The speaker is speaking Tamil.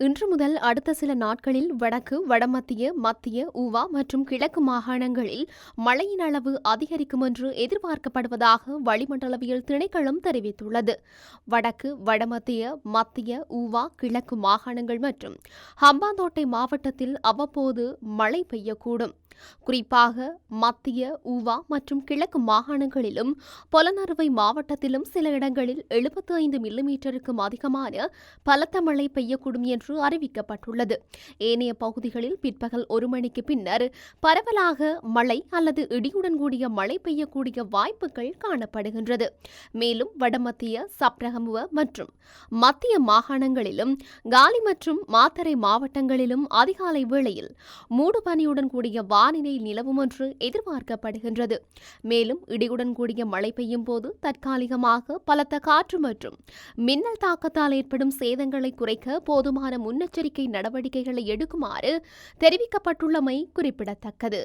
இன்று முதல் அடுத்த சில நாட்களில் வடக்கு வடமத்திய மத்திய ஊவா மற்றும் கிழக்கு மாகாணங்களில் மழையின் அளவு அதிகரிக்கும் என்று எதிர்பார்க்கப்படுவதாக வளிமண்டலவியல் திணைக்களம் தெரிவித்துள்ளது. வடக்கு வடமத்திய மத்திய ஊவா கிழக்கு மாகாணங்கள் மற்றும் ஹம்பாந்தோட்டை மாவட்டத்தில் அவ்வப்போது மழை பெய்யக்கூடும். குறிப்பாக மத்திய ஊவா மற்றும் கிழக்கு மாகாணங்களிலும் பொலனறுவை மாவட்டத்திலும் சில இடங்களில் எழுபத்தி ஐந்து மில்லிமீட்டருக்கும் அதிகமான பலத்த மழை பெய்யக்கூடும் என்று என்று அறிவிக்கப்பட்டுள்ளது. ஏனைய பகுதிகளில் பிற்பகல் ஒரு மணிக்கு பின்னர் பரவலாக மழை அல்லது இடியுடன் கூடிய மழை பெய்யக்கூடிய வாய்ப்புகள் காணப்படுகின்றது. மேலும் வடமத்திய சப்ரகமுவ மற்றும் மத்திய மாகாணங்களிலும் காலி மற்றும் மாத்தரை மாவட்டங்களிலும் அதிகாலை வேளையில் மூடுபனியுடன் கூடிய வானிலை நிலவும் என்று எதிர்பார்க்கப்படுகின்றது. மேலும் இடியுடன் கூடிய மழை பெய்யும் போது தற்காலிகமாக பலத்த காற்று மற்றும் மின்னல் தாக்கத்தால் ஏற்படும் சேதங்களை குறைக்க போதுமான முன்னெச்சரிக்கை நடவடிக்கைகளை எடுக்குமாறு தெரிவிக்கப்பட்டுள்ளமை குறிப்பிடத்தக்கது.